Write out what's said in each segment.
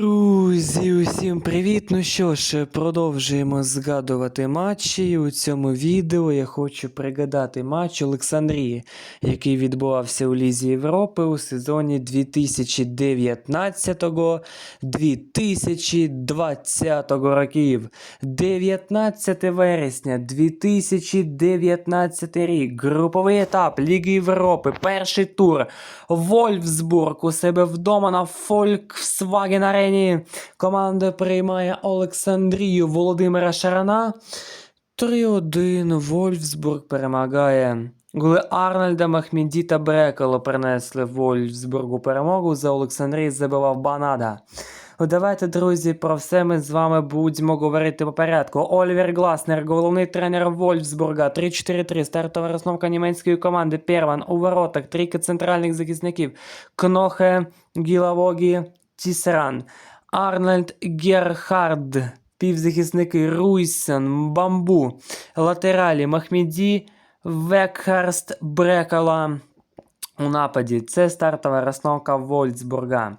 Ooh. Друзі, усім привіт! Ну що ж, продовжуємо згадувати матчі. У цьому відео я хочу пригадати матч Олександрії, який відбувався у Лізі Європи у сезоні 2019-2020 років. 19 вересня 2019 рік. Груповий етап Ліги Європи. Перший тур. Вольфсбург у себе вдома на Volkswagen Арені. Команда приймає Олександрію Володимира Шарана. 3-1 Вольфсбург перемагає. Голи Арнольда, Махмеді та Брекало принесли Вольфсбургу перемогу. За Олександрію забивав Банада. Ну, Давайте, друзі, про все ми з вами будемо говорити по порядку. Олівер Гласнер, головний тренер Вольфсбурга, 3-4-3, стартова розновка німецької команди. Перван у воротах, трійка центральних захисників. Кнохе, Гілавогі, Тісеран. Арнольд Герхард, півзахисники Руйсен, Бамбу, латералі Махмеді, Векхарст, Брекала у нападі. Це стартова розстановка Вольцбурга.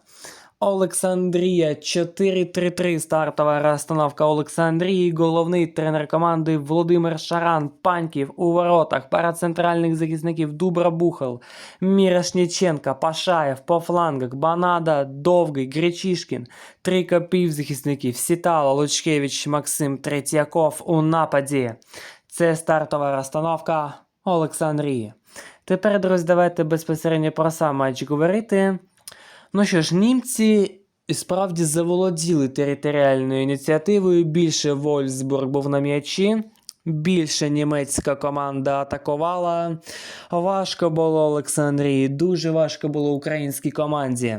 Олександрія 4-3-3 стартова розстановка Олександрії. Головний тренер команди Володимир Шаран, Паньків у воротах, пара центральних захисників Дубра Бухал, Мірошніченка, Пашаєв по флангах, Банада, Довгий, Гречишкін, трійка півзахисників Сітало, Лучкевич, Максим Третьяков у нападі. Це стартова розстановка Олександрії. Тепер, друзі, давайте безпосередньо про сам матч говорити. Ну що ж, німці справді заволоділи територіальною ініціативою. Більше Вольсбург був на м'ячі. Більше німецька команда атакувала. Важко було Олександрії, дуже важко було українській команді.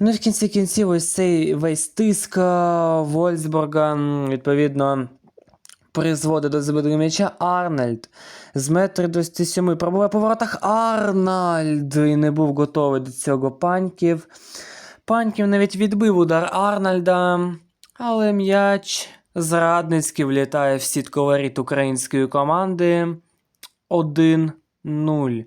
Ну і в кінці кінців ось цей весь тиск Вольсбурга, відповідно, призводить до забитого м'яча Арнольд. З метр 27 пробуває по воротах Арнольд і не був готовий до цього паньків. Паньків навіть відбив удар Арнольда, але м'яч зрадницький влітає в сітку воріт української команди 1-0.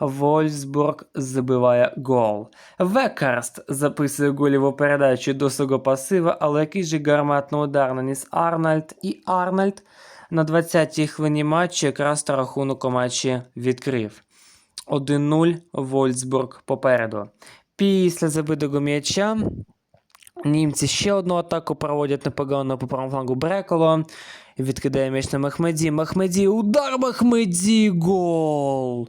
Вольсбург забиває гол. Векарст записує голіву передачу до свого пасива, але який же гарматний удар наніс Арнольд. І Арнольд на 20-й хвилині матчу якраз та рахунок у матчі відкрив. 1-0 Вольсбург попереду. Після забитого м'яча німці ще одну атаку проводять непогано по правому флангу Бреколо. Відкидає м'яч на Махмеді. Махмеді, удар Махмеді, гол!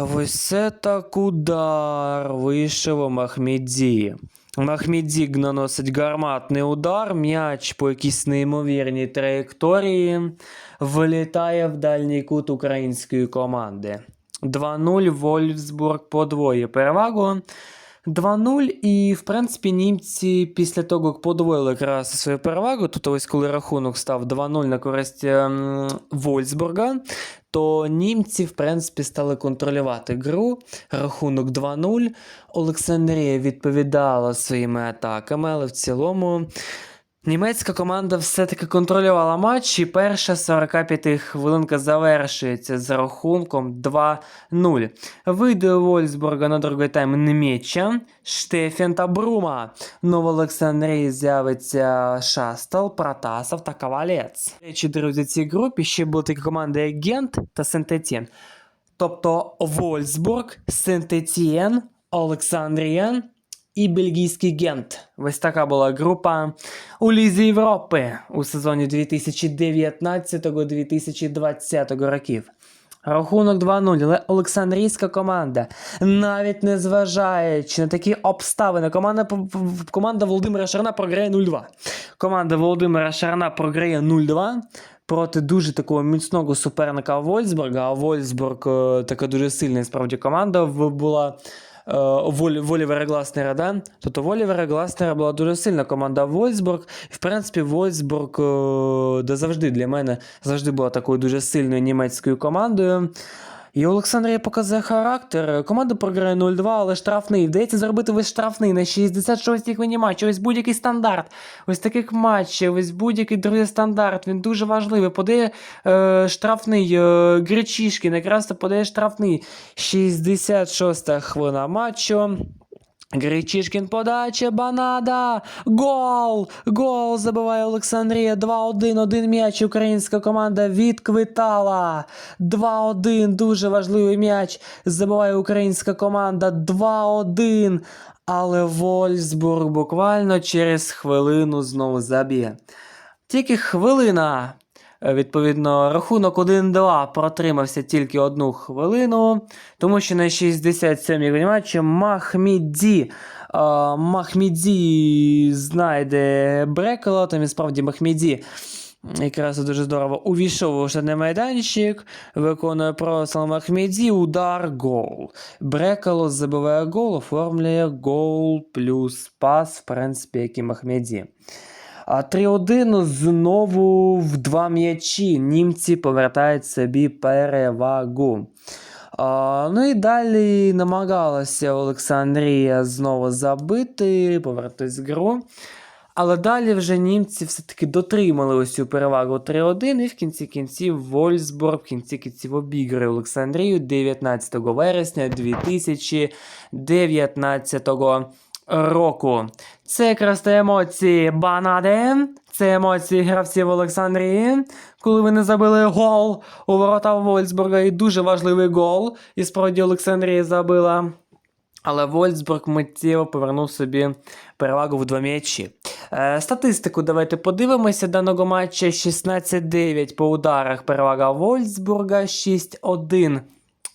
Ось так удар вийшов у Махмеді. Махмеді наносить гарматний удар, м'яч по якійсь неймовірній траєкторії вилітає в дальній кут української команди. 2-0 Вольфсбург подвоє перевагу. 2-0, і, в принципі, німці після того, як подвоїли якраз свою перевагу, тут ось коли рахунок став 2-0 на користь ем, Вольсбурга, то німці, в принципі, стали контролювати гру. Рахунок 2-0. Олександрія відповідала своїми атаками, але в цілому. Німецька команда все-таки контролювала матч, і перша 45 хвилинка завершується з рахунком 2-0. Вийде Вольсбурга на другий тайм Немеча, Штефен та Брума. Но в Олександрії з'явиться Шастал, Протасов та Ковалець. До Речі, друзі, цій групі ще були такі команди як Гент та Сент-Етєн. Тобто Вольсбург, Сент-Етєн, Олександрія і бельгійський Гент. Ось така була група у Лізі Європи у сезоні 2019-2020 років. Рахунок 2-0, але Олександрійська команда, навіть не зважаючи на такі обставини, команда, команда Володимира Шарна програє 0-2. Команда Володимира Шарна програє 0-2 проти дуже такого міцного суперника Вольсбурга. А Вольсбург е, така дуже сильна справді команда була е, Волі, Волівера Гласнера, да? Тобто Волівера Гласнера була дуже сильна команда Вольсбург. В принципі, Вольсбург е, де завжди для мене завжди була такою дуже сильною німецькою командою. І Олександрія показує характер. Команда програє 0-2, але штрафний. Вдається зробити весь штрафний на 66-й хвилині матчу. Ось будь-який стандарт. Ось таких матчів, ось будь-який другий стандарт. Він дуже важливий. Подає е, штрафний е, Гречішкін. якраз то подає штрафний. 66-та хвилина матчу. Гречишкін подача, Банада. Гол! Гол забиває Олександрія. 2-1. Один м'яч. Українська команда відквитала. 2-1. Дуже важливий м'яч. Забиває українська команда. 2-1. Але Вольсбург буквально через хвилину знову заб'є. Тільки хвилина. Е, Відповідно, рахунок 1-2 протримався тільки одну хвилину, тому що на 67-й матчі Махміді. е, Махміді знайде Брекела, там і справді Махміді. Якраз дуже здорово увійшов у штатний майданчик, виконує просил Махміді, удар, гол. Брекело забиває гол, оформлює гол плюс пас, в принципі, як і Махміді. А 3-1 знову в два м'ячі. Німці повертають собі перевагу. Ну і далі намагалася Олександрія знову забити, повернутися в гру. Але далі вже німці все-таки дотримали ось цю перевагу 3-1, і в кінці кінців Вольсбург в кінці кінців обіграє Олександрію 19 вересня 2019 року. Це якраз те емоції Банади, це емоції гравців Олександрії, коли вони забили гол у ворота Вольсбурга, і дуже важливий гол. І справді Олександрія забила. Але Вольсбург миттєво повернув собі перевагу в два м'ячі. Е, статистику давайте подивимося даного матча. 16-9 по ударах перевага Вольсбурга, 6-1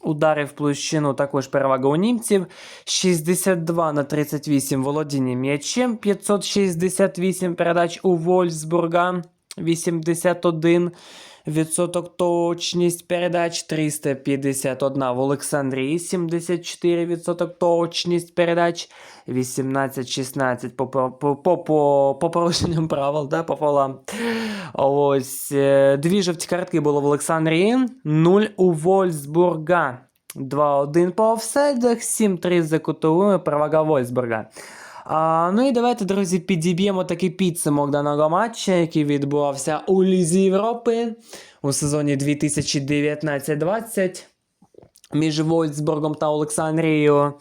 ударів в площину, також перевага у німців. 62 на 38 володіння м'ячем, 568 передач у Вольсбурга, 81 відсоток точність передач, 351 в Олександрії, 74 відсоток точність передач, 18-16 по, по, по, по, по, по порушенням правил, да, по полам. Ось, е, дві жовті картки було в Олександрії, 0 у Вольсбурга. 2-1 по офсайдах, 7-3 за кутовими, перевага Вольсбурга. А, ну і давайте, друзі, підіб'ємо такий підсумок даного матча, який відбувався у Лізі Європи у сезоні 2019-20 між Вольсбургом та Олександрією.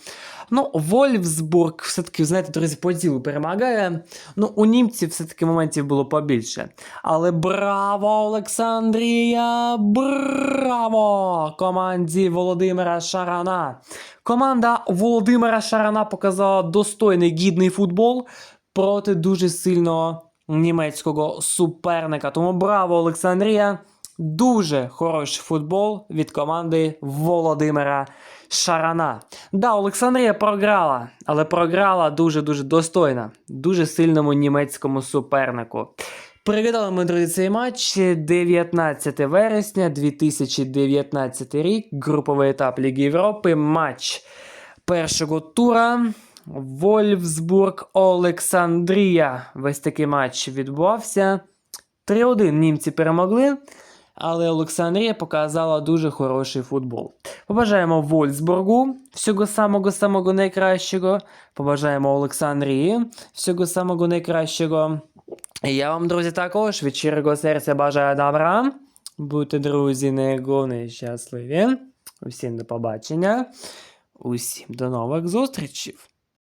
Ну, Вольфсбург все-таки, знаєте, друзі, по ділу перемагає. Ну, у німців все-таки моментів було побільше. Але браво, Олександрія! Браво! Команді Володимира Шарана. Команда Володимира Шарана показала достойний гідний футбол проти дуже сильного німецького суперника. Тому браво, Олександрія! Дуже хороший футбол від команди Володимира Шарана. Да, Олександрія програла, але програла дуже-дуже достойно, дуже сильному німецькому супернику. Привітали ми, друзі, цей матч 19 вересня 2019 рік. Груповий етап Ліги Європи. Матч першого тура. Вольфсбург Олександрія. Весь такий матч відбувався. 3-1 німці перемогли, але Олександрія показала дуже хороший футбол. Побажаємо Вольсбургу всього самого самого найкращого. Побажаємо Олександрії всього самого найкращого. І я вам, друзі, також від щирого серця бажаю добра. Будьте, друзі, найголовніше щасливі. Усім до побачення. Усім до нових зустрічей.